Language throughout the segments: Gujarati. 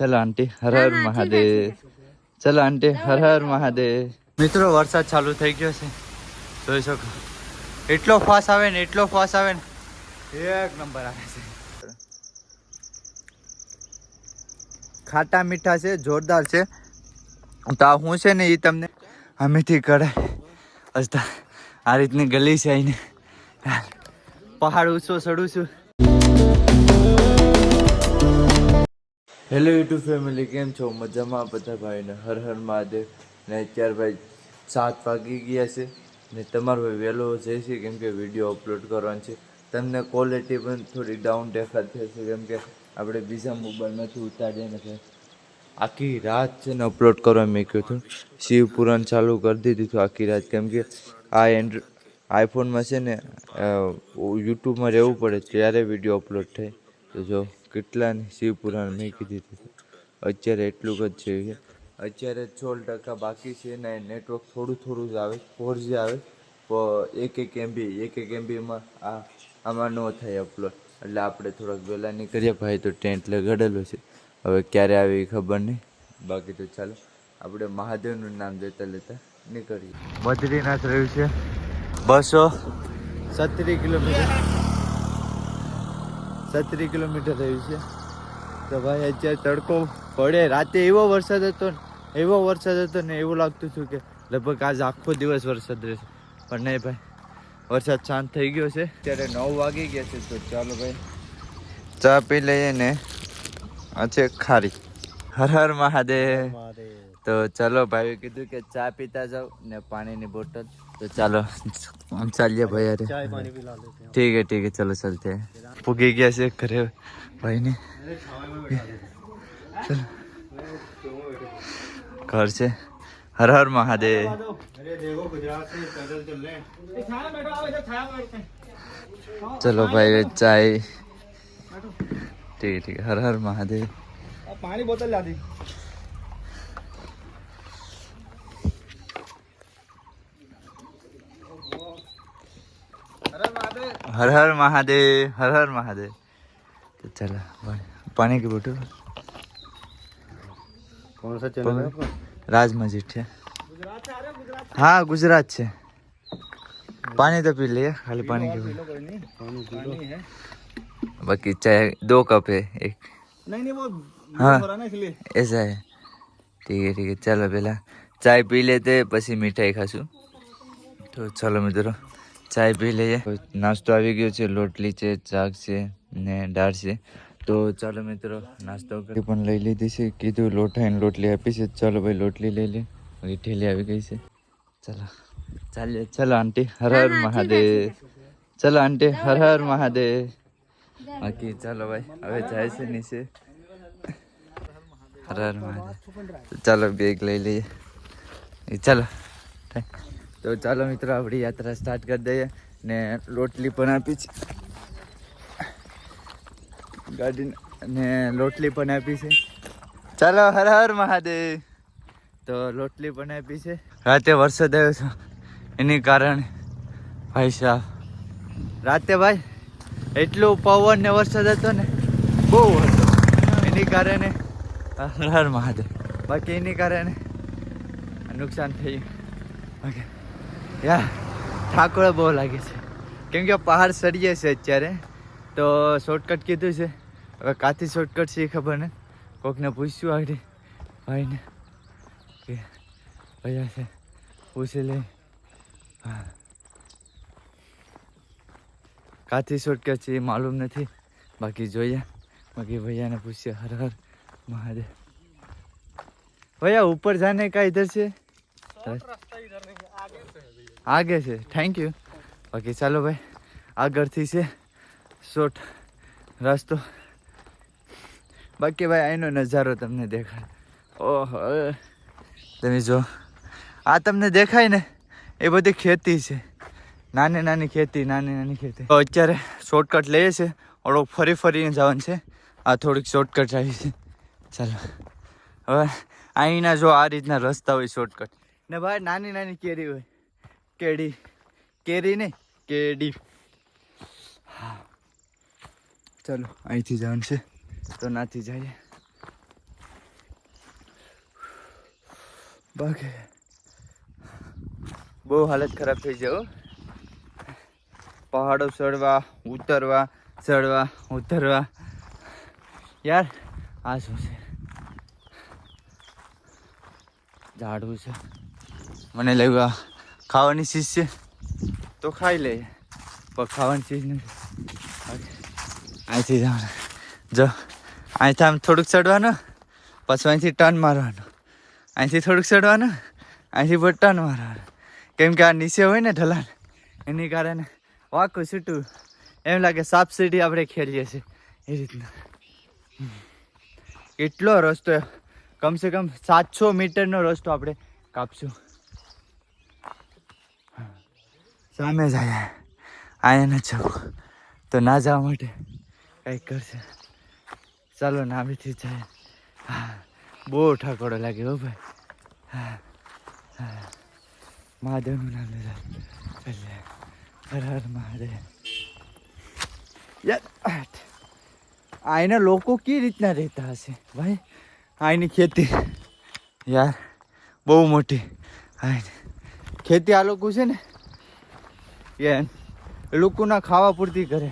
ચલો આંટી હર હર મહાદેવ ચલો આંટી હર હર મહાદેવ મિત્રો વરસાદ ચાલુ થઈ ગયો છે. જોઈ શકો. એટલો ફાસ આવે ને એટલો ફાસ આવે ને. એક નંબર આવે છે. ખાટા મીઠા છે જોરદાર છે. તો આ હું છે ને એ તમને અમેથી કરાય હસતા આ રીતની ગલી છે અહીંને. પહાડ ઊંચો ચડું છું. હેલો યુટ્યુબ ફેમિલી કેમ છો? મજામાં બધા ભાઈને. હર હર મહાદેવ. ને અત્યારે ભાઈ સાત વાગી ગયા છે. ને તમારો ભાઈ વહેલો છે કેમ કે વીડિયો અપલોડ કરવાનો છે. તમને ક્વોલિટી પણ થોડી ડાઉન દેખાતી હશે. કેમ કે આપણે બીજા મોબાઈલમાંથી ઉતારીએ નથી આખી રાત છે ને અપલોડ કરવા મૂક્યું હતું. શિવ પુરાણ ચાલુ કરી દીધું હતું આખી રાત. કેમ કે આ એન્ડ્રો આઈફોનમાં છે ને યુટ્યુબમાં રહેવું પડે. ત્યારે વીડિયો અપલોડ થાય. તો જો કેટલાની શિવ પુરાણ કીધી હતું. અત્યારે એટલું જ છે અત્યારે સોળ ટકા બાકી છે ને નેટવર્ક થોડું થોડું જ આવે ફોર જી આવે. એક એક એમબી એક એક એમબીમાં આ, આમાં ન થાય અપલોડ એટલે આપણે થોડાક વહેલા નીકળીએ. ભાઈ તો ટેન્ટ લગાડેલું છે. હવે ક્યારે આવે એ ખબર નહીં. બાકી તો ચાલો, આપણે મહાદેવનું નામ લેતા લેતા નીકળીએ. બદ્રીનાથ રહ્યું છે. બસો સત્તરી કિલોમીટર. સત્તરી કિલોમીટર થયું છે. તો ભાઈ અત્યારે તડકો પડે. રાતે એવો વરસાદ હતો ને એવો વરસાદ હતો ને એવું લાગતું હતું કે લગભગ આજ આખો દિવસ વરસાદ રહેશે. પણ નહીં ભાઈ વરસાદ શાંત થઈ ગયો છે. અત્યારે નવ વાગી ગયા છે તો ચાલો ભાઈ ચા પી લઈએ ને. આ છે ખારી. હર હર મહાદેવ. તો ચાલો ભાઈ કીધું કે ચા પીતા જાઓ ને પાણીની બોટલ. तो चलो हम चलिए भाई अरे ठीक है ठीक है चलो चलते हैं पुगे गया से करे भाई ने घर से हर हर महादेव चलो भाई चाय ठीक है ठीक है हर हर महादेव पानी बोतल ला दी हर हर महादेव हर हर महादेव तो चलो भाई पानी की बोतल कौन सा चैनल है आपका राज मस्जिद है हाँ गुजरात से पानी तो पी लिया खाली पानी की बोतल कोई नहीं पानी पी लो बाकी चाय दो कप है एक नहीं नहीं वो हाँ। हो रहा ना इसलिए ऐसा है ठीक है ठीक है ચાલો પહેલા ચાય પી લેતે પછી મીઠાઈ ખાશું તો ચાલો મિત્રો ચાય પી લઈએ. નાસ્તો આવી ગયો છે લોટલી છે ચાક છે ને દાળ છે. તો ચાલો મિત્રો નાસ્તો કરી પણ લઈ લીધી છે. કીધું લોઠાઈને લોટલી આપી છે. ચાલો ભાઈ લોટલી લઈ લે ઠેલી આવી ગઈ છે. ચાલો. ચાલીએ. ચાલો આંટી હર હર મહાદેવ. ચાલો આંટી હર હર મહાદેવ. બાકી ચાલો ભાઈ હવે જાય છે નીચે. હર હર મહાદેવ. ચાલો બેગ લઈ લઈએ. એ ચાલો તો ચાલો મિત્રો, આપણી યાત્રા સ્ટાર્ટ કરી દઈએ ને રોટલી પણ આપી છે. ગાડી ને રોટલી પણ આપી છે. ચાલો, હર હર મહાદેવ. તો રોટલી પણ આપી છે. રાતે વરસાદ આવ્યો છે એની કારણે ભાઈ સાહેબ, રાતે ભાઈ એટલું પવન ને વરસાદ હતો ને, બહુ હતો. એની કારણે હર હર મહાદેવ. બાકી એની કારણે નુકસાન થયું. બાકી યા ઠાકોર બહુ લાગે છે. કેમ કે પહાડ સરીએ છે અત્યારે. તો શોર્ટકટ કીધું છે. હવે કાથી શોર્ટકટ છે એ ખબર ને કોકને પૂછ્યું આગળ. ભાઈને. કે ભૈયા છે. પૂછી લે કાથી શોર્ટકટ છે એ માલુમ નથી. બાકી જોઈએ. બાકી ભૈયાને પૂછ્યું. હર હર મહાદેવ. ભૈયા, ઉપર જાને કાંઈ ઇધર છે? આગે છે. થેન્ક યુ બાકી ચાલો ભાઈ. આગળથી છે. શોર્ટ રસ્તો. બાકી ભાઈ અહીંનો નજારો તમને દેખાય. ઓહો તમે જો, આ તમને દેખાય ને, એ બધી ખેતી છે. નાની નાની ખેતી, નાની નાની ખેતી. તો અત્યારે શોર્ટકટ લઈએ છે. ઓળો ફરી ફરીને જવાનું છે. આ થોડીક શોર્ટકટ આવી છે. ચાલો. હવે અહીંના જો આ રીતના રસ્તા હોય શોર્ટકટ ને ભાઈ, નાની નાની કેરી હોય. કેડી? કેરી નહીં, કેડી. હા. ચલો, અહીંથી જવાનું છે. તો નાથી જઈએ. બાકી બહુ હાલત ખરાબ થઈ જાય પહાડો ચડવા, ઉતરવા ચડવા, ઉતરવા. યાર, આ શું છે? ઝાડવું છે. મને લાગ્યું ખાવાની ચીજ છે. તો ખાઈ લઈએ પણ ખાવાની ચીજ નથી. અહીંથી જવાનું જો અહીંથી આમ થોડુંક ચડવાનું પછી અહીંથી ટર્ન મારવાનું. અહીંથી થોડુંક ચડવાનું અહીંથી પણ ટર્ન મારવાનું. કેમ કે આ નીચે હોય ને ઢલાન એની કારણે વાકું છૂટું. એમ લાગે સાપ સીડી આપણે ખેલીએ છીએ. એ રીતના. એટલો રસ્તો કમસે કમ સાતસો મીટરનો રસ્તો આપણે કાપશું. સામે જાય અહીંયા ન જવું તો ના જવા માટે કંઈક કરશે. ચાલો ના બીથી જાય. હા, બહુ ઠાકોડો લાગે હો ભાઈ. હા મહાદેવનું નામ લીધા એટલે હર હર મહાદેવ. યાર અહીંના લોકો કઈ રીતના રહેતા હશે ભાઈ? આઈની ખેતી. યાર, બહુ મોટી. ખેતી આ લોકો છે ને એ લોકોના ખાવા પૂરતી કરે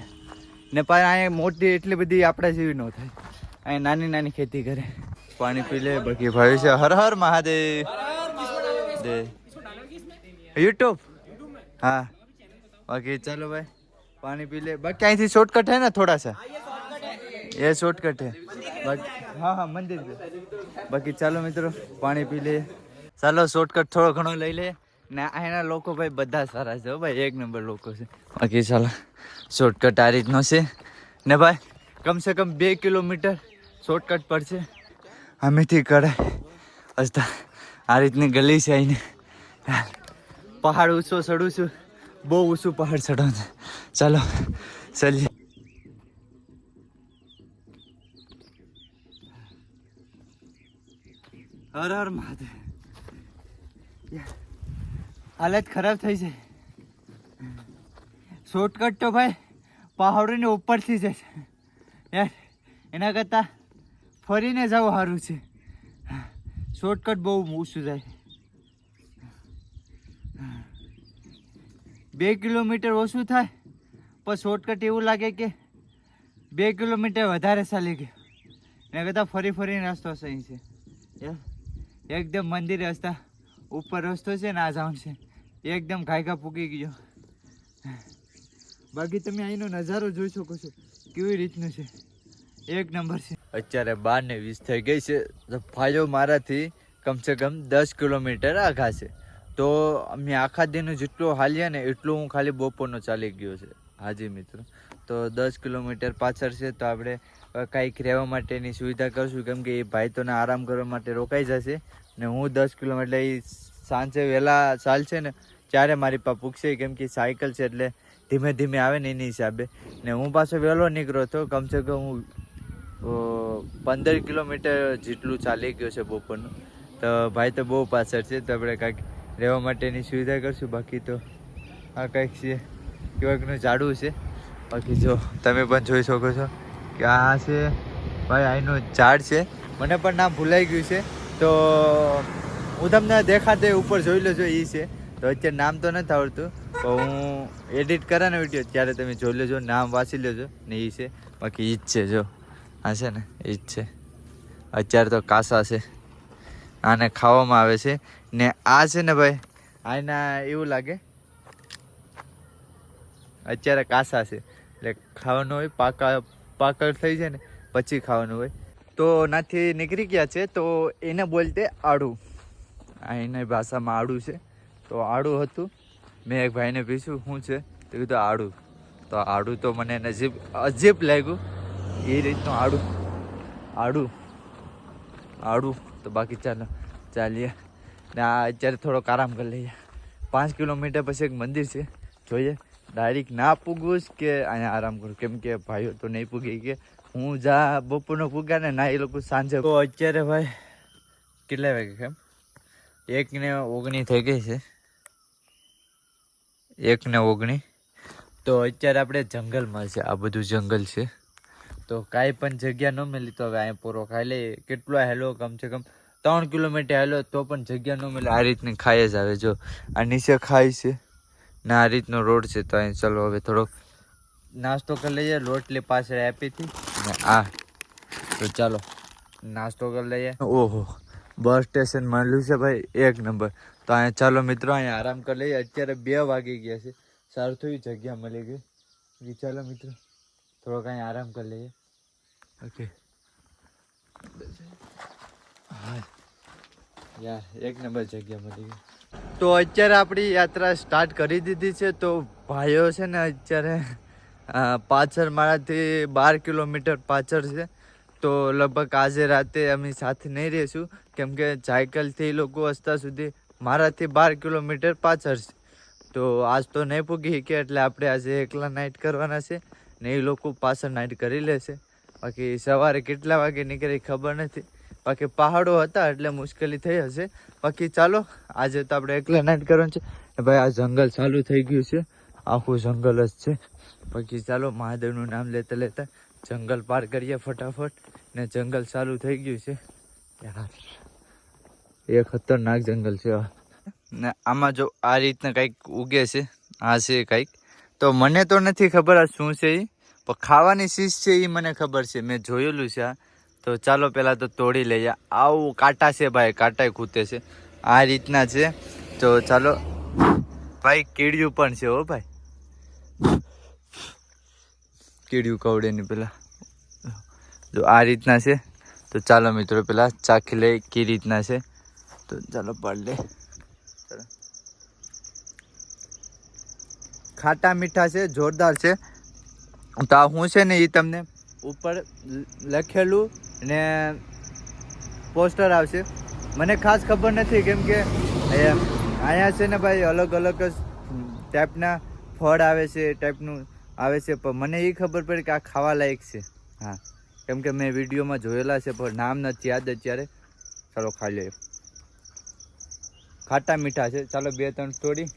ને પણ અહીંયા મોટી એટલી બધી આપણા જેવી ન થાય. અહીંયા નાની નાની ખેતી કરે. પાણી પી લે, બાકી ભાઈ છે. હર હર મહાદેવ. દે. યુટ્યુબ? હા. બાકી ચાલો ભાઈ, પાણી પી લે. બાકી અહીંથી શોર્ટકટ હે ને થોડા સા? એ શોર્ટકટ હે. હા હા, મંદિર બાકી ચાલો મિત્રો, પાણી પી લે. ચાલો શોર્ટકટ થોડો ઘણો લઈ લે. ને અહીંના લોકો ભાઈ બધા સારા છે ભાઈ. એક નંબર લોકો છે. બાકી ચાલો શોર્ટકટ આ રીતનો છે. ને ભાઈ, કમસે કમ બે કિલોમીટર શોર્ટકટ પર છે. અમેથી કડાય હસતા આ રીતની ગલી છે અહીંને પહાડ ઊંચો ચડું છું. બહુ ઊંચું પહાડ ચડવાનું છે. ચાલો, ચાલીએ. હર હર મહાદેવ. હાલત ખરાબ થઈ છે. શોર્ટકટ તો ભાઈ પહાડોની ઉપરથી છે. યાર, એના કરતાં ફરીને જવું સારું છે. શોર્ટકટ બહુ ઊંચું જાય. બે કિલોમીટર ઓછું થાય, પણ શોર્ટકટ એવું લાગે કે બે કિલોમીટર વધારે ચાલી ગયો એના કરતાં ફરી ફરીને રસ્તો સહી છે. એકદમ મંદિર રસ્તા, ઉપર રસ્તો છે ને આ જવાનું છે. એકદમ ઘાયગા પૂકી ગયો. બાકી તમે અહીંનો નજારો જોઈ શકો છો. કેવી રીતનું છે. એક નંબર છે. અત્યારે બાર ને વીસ થઈ ગઈ છે. તો ફાયો મારાથી કમસે કમ દસ કિલોમીટર આઘા છે. તો અમે આખા દિનનું જેટલું હાલ્યા ને એટલું હું ખાલી બપોરનો ચાલી ગયો છે. હાજી મિત્રો. તો દસ કિલોમીટર પાછળ છે તો આપણે કંઈક રહેવા માટેની સુવિધા કરશું. કેમ કે એ ભાઈ તોને આરામ કરવા માટે રોકાઈ જશે. ને હું દસ કિલોમીટર એ સાંજે વહેલા ચાલશે ને, ત્યારે મારી પાસે પૂછશે કેમ કે સાયકલ છે એટલે ધીમે ધીમે આવે ને એની હિસાબે. ને હું પાછો વહેલો નીકળ્યો હતો કમસે કમ હું પંદર કિલોમીટર જેટલું ચાલી ગયો છે બપોરનું. તો ભાઈ તો બહુ પાછળ છે, તો આપણે કાંઈક રહેવા માટેની સુવિધા કરશું. બાકી તો આ કંઈક છે, કેવાકનું ઝાડું છે. બાકી જો તમે પણ જોઈ શકો છો કે આ છે, ભાઈ અહીંનું ઝાડ છે. મને પણ નામ ભૂલાઈ ગયું છે. તો હું તમને દેખાતે ઉપર જોઈ લેજો એ છે. તો અત્યારે નામ તો નથી આવડતું તો હું એડિટ કરે ને વીડિયો ત્યારે તમે જોઈ લેજો, નામ વાંચી લેજો, ને એ છે. બાકી ઈ જ છે, જો. આ છે ને એ જ છે. અત્યારે તો કાસા છે. આને ખાવામાં આવે છે. ને આ છે ને ભાઈ, આના એવું લાગે, અત્યારે કાસા છે. એટલે ખાવાનું હોય, પાકા, પાકળ થઈ જાય ને, પછી ખાવાનું હોય. તો નાથી નીકળી ગયા છે, તો એને બોલતે આડું. એના ભાષામાં આડું છે. તો આડું હતું. મેં એક ભાઈને પૂછ્યું, શું છે? તો કીધું, આડું. તો આડું તો મને નજીબ, અજીબ લાગ્યું. એ રીતનું આડું. આડું. આડું. તો બાકી ચાલો, ચાલીએ. ને આ અત્યારે થોડોક આરામ કરી લઈએ. પાંચ કિલોમીટર પછી એક મંદિર છે. જોઈએ. ડાયરેક્ટ ના પૂગવું કે અહીંયા આરામ કરું. કેમ કે ભાઈઓ તો નહીં પૂગી કે હું જા બપોરનો પૂગ્યા ને ના એ લોકો સાંજે તો અત્યારે ભાઈ કેટલા વાગે કેમ? એક ને ઓગણી થઈ ગઈ છે. એક ને ઓગણી. તો અત્યારે આપણે જંગલમાં છે. આ બધું જંગલ છે. તો કાંઈ પણ જગ્યા ન મળી તો હવે અહીંયા પૂરો ખાઈ લઈએ. કેટલો હેલો કમસે કમ ત્રણ કિલોમીટર હેલો તો પણ જગ્યા ન મળે આ રીતની ખાઈ જ આવે. જો, આ નીચે ખાઈ છે. ને આ રીતનો રોડ છે. તો અહીં ચલો હવે થોડોક નાસ્તો કરી લઈએ. રોટલી પાછળ આપી હતી. ને આ. તો ચાલો, નાસ્તો કરી લઈએ. ઓહો. બસ સ્ટેશન મળ્યું છે ભાઈ, એક નંબર. તો અહીંયા ચાલો મિત્રો, અહીંયા આરામ કરી લઈએ. અત્યારે બે વાગી ગયા છે. સારું થયું જગ્યા મળી ગઈ. ચાલો મિત્રો. થોડોક અહીંયા આરામ કરી લઈએ. ઓકે. હા. યાર, એક નંબર જગ્યા મળી ગઈ. તો અત્યારે આપણી યાત્રા સ્ટાર્ટ કરી દીધી છે. તો ભાઈઓ છે ને અત્યારે પાછળ મારાથી બાર કિલોમીટર પાછળ છે. તો લગભગ આજે રાતે અમે સાથે નહીં રહીશું. કેમ કે સાયકલથી લોકો રસ્તા સુધી મારાથી બાર કિલોમીટર પાછળ છે. તો આજ તો નહીં પૂગી શકીએ એટલે આપણે આજે એકલા નાઇટ કરવાના છે ને એ લોકો પાછળ નાઇટ કરી લેશે બાકી સવારે કેટલા વાગે નીકળી ખબર નથી. બાકી પહાડો હતા એટલે મુશ્કેલી થઈ હશે. બાકી ચાલો, આજે તો આપણે એકલા નાઇટ કરવાનું છે. ભાઈ, આ જંગલ ચાલુ થઈ ગયું છે. આખું જંગલ જ છે. બાકી ચાલો, મહાદેવનું નામ લેતા લેતા જંગલ પાર કરીએ ફટાફટ ને જંગલ ચાલુ થઈ ગયું છે. એ ખતરનાક જંગલ છે. ને આમાં જો આ રીતના કંઈક ઉગે છે, આ છે કંઈક. તો મને તો નથી ખબર આ શું છે એ પણ ખાવાની શીશ છે એ મને ખબર છે. મેં જોયેલું છે આ. તો ચાલો પહેલાં તો તોડી લઈએ. આવું કાંટા છે ભાઈ કાંટા ખૂતે છે. આ રીતના છે. તો ચાલો, ભાઈ, કીડિયું પણ છે હો ભાઈ. કીડિયું કવડેની પેલા. જો આ રીતના છે, તો ચાલો મિત્રો પેલા ચાખી લઈ કે રીતના છે. તો ચાલો પાડ લે. ખાટા મીઠા છે, જોરદાર છે. તો આ હું છે ને એ તમને ઉપર લખેલું ને પોસ્ટર આવશે. મને ખાસ ખબર નથી કેમ કે અહીંયા છે ને ભાઈ અલગ અલગ જ ટાઈપના ફળ આવે છે ટાઈપનું આવે છે, પણ મને એ ખબર પડી કે આ ખાવા લાયક છે. હા, કેમ કે મેં વિડીયોમાં જોયેલા છે, પણ નામ નથી યાદ અત્યારે. ચાલો ખાઈ લઈએ. ખાટા મીઠા છે. ચાલો બે ત્રણ તોડી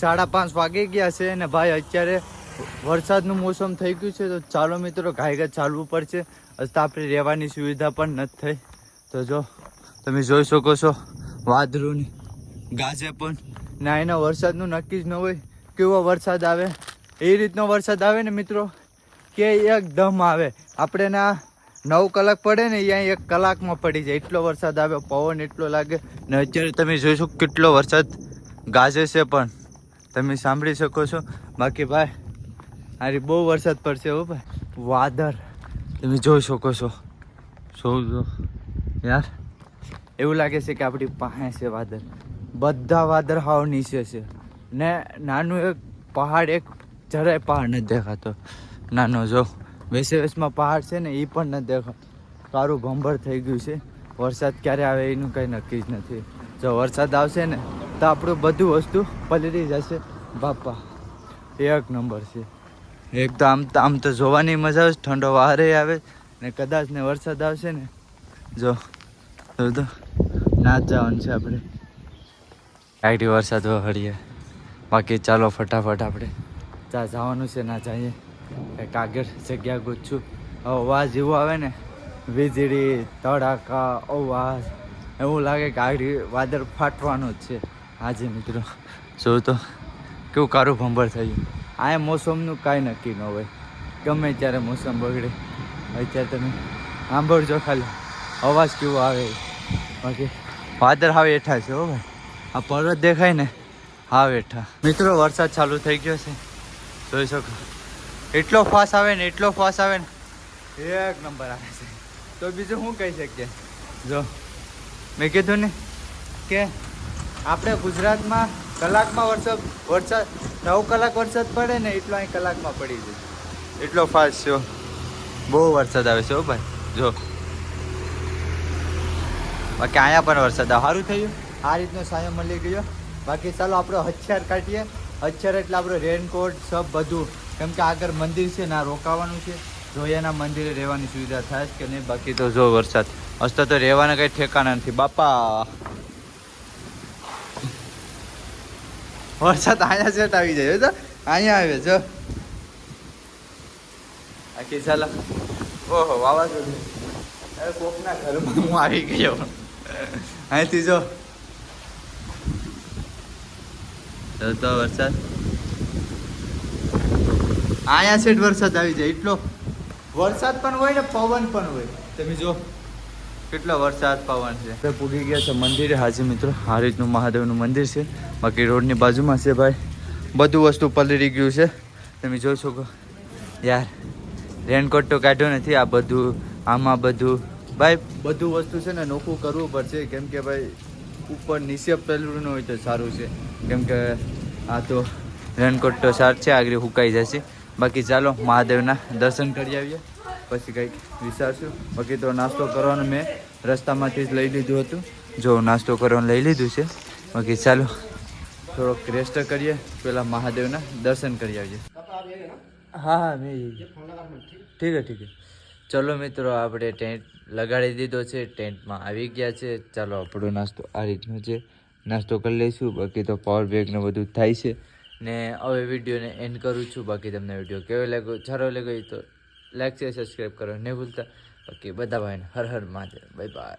સાડા પાંચ વાગી ગયા છે અને ભાઈ, અત્યારે વરસાદનું મોસમ થઈ ગયું છે, તો ચાલો મિત્રો ઘાય ચાલવું પડશે. હજતા આપણે રહેવાની સુવિધા પણ નથી થઈ. તો જો, તમે જોઈ શકો છો વાદળું ગાજે પણ. ના, એના વરસાદનું નક્કી જ ન હોય. કેવો વરસાદ આવે? એ રીતનો વરસાદ આવે ને મિત્રો, કે એકદમ આવે. આપણે ના નવ કલાક પડે ને અહીંયા એક કલાકમાં પડી જાય. એટલો વરસાદ આવે, પવન એટલો લાગે. ને અત્યારે તમે જોઈશો કેટલો વરસાદ ગાજે છે પણ. તમે સાંભળી શકો છો. બાકી ભાઈ અરે બહુ વરસાદ પડશે હો ભાઈ. વાદળ. તમે જોઈ શકો છો. જો યાર, એવું લાગે છે કે આપણી પાસે છે વાદળ. બધા વાદળ હાવ નીચે છે. ને નાનું એક પહાડ, એક જરાય પહાડ નથી દેખાતો. નાનો જો, વેસે વેસમાં પહાડ છે ને એ પણ નથી દેખાતો. કારું ભંભર થઈ ગયું છે. વરસાદ ક્યારે આવે એનું કંઈ નક્કી જ નથી. જો વરસાદ આવશે ને, તો આપણું બધું વસ્તુ પલળી જશે. બાપા, એક નંબર છે. એક તો આમ આમ તો જોવાની મજા આવે ઠંડો વારે આવે ને કદાચ ને વરસાદ આવશે ને, જો, તો ના જવાનું છે આપણે. આઈટી વરસાદ હળીએ બાકી ચાલો ફટાફટ આપણે. ત્યાં જવાનું છે ના જઈએ કાગળ, જગ્યા ગોતશું અવાજ એવો આવે ને, વીજળી તડાકા અવાજ. એવું લાગે કે આગળ વાદળ ફાટવાનું જ છે. હાજી મિત્રો જો તો કેવું કારું ભંભર થયું આ મોસમનું કાંઈ નક્કી ન હોય. ગમે ત્યારે મોસમ બગડે, અત્યારે તમે સાંભળજો ખાલી. અવાજ કેવો આવે. બાકી વાદળ હાવ હેઠા છે હો ભાઈ. આ પર્વત દેખાય ને, હાવ હેઠા મિત્રો, વરસાદ ચાલુ થઈ ગયો છે. જોઈ શકો. એટલો ફાસ આવે ને એટલો ફાસ આવે ને. એક નંબર આવે છે. તો બીજું શું કહી શકીએ? જો મેં કીધું ને કે આપણે ગુજરાતમાં કલાકમાં વરસાદ વરસાદ નવ કલાક વરસાદ પડે ને એટલો અહીં કલાકમાં પડી જાય. એટલો ફાસ્ટ છે બહુ વરસાદ આવે છે ભાઈ. જો. બાકી અહીંયા પણ વરસાદ આવે સારું થયું. આ રીતનો સાયો મળી ગયો. બાકી ચાલો આપણે હથિયાર કાઢીએ. હથિયાર એટલે આપણે રેનકોટ સબ બધું, કેમ કે આગળ મંદિર છે ને આ રોકાવાનું છે. જોયાના મંદિરે રહેવાની સુવિધા થાય કે નહીં, બાકી તો જો વરસાદ. હસતો તો રહેવાના કંઈ ઠેકાણા નથી. બાપા! વરસાદ અહીંયા સેટ આવી જાય. તો અહીંયા આવે, જો. બાકી ચાલો ઓહો, વાવાઝોડું. કોકના ઘરમાં હું આવી ગયો. અહીંથી જો. તો વરસાદ. આયા સેટ વરસાદ આવી જાય એટલો. વરસાદ પણ હોય ને પવન પણ હોય. તમે જો કેટલો વરસાદ પવન છે. આપણે પૂગી ગયા છે મંદિરે. હાજી મિત્રો આ રીતનું મહાદેવનું મંદિર છે. બાકી રોડની બાજુમાં છે ભાઈ. બધું વસ્તુ પલળી ગયું છે. તમે જોઈ શકો. યાર રેનકોટ તો કાઢ્યો નથી. આ બધું આમાં બધું. ભાઈ બધું વસ્તુ છે ને નોખું કરવું પડશે. કેમ કે ભાઈ ઉપર નીચે ન હોય તો સારું છે. કેમ કે આ તો રેનકોટ તો સાર છે, આગળ સુકાઈ જશે. બાકી ચાલો મહાદેવના દર્શન કરી આવીએ. પછી કંઈક વિચારશું. બાકી તો નાસ્તો કરવાનું મેં રસ્તામાંથી જ લઈ લીધું હતું. જો નાસ્તો કરવાનું લઈ લીધું છે. બાકી ચાલો થોડોક રેસ્ટ કરીએ. પહેલાં મહાદેવના દર્શન કરી આવીએ. હા હા, મેં ઠીક છે ઠીક છે. ચલો મિત્રો, આપણે ટેન્ટ લગાડી દીધો છે, ટેન્ટમાં આવી ગયા છે. ચાલો આપણો નાસ્તો આ રીતનો છે. નાસ્તો કરી લઈશું, બાકી તો પાવર બેગને બધું થાય છે. ને હવે વિડીયોને એન્ડ કરું છું. બાકી તમને વીડિયો કેવો લાગ્યો, સારો લાગ્યો તો લાઈક છે સબસ્ક્રાઈબ કરો. નહીં ભૂલતા. બાકી બધા ભાઈને હર હર મહાદેવ. Bye bye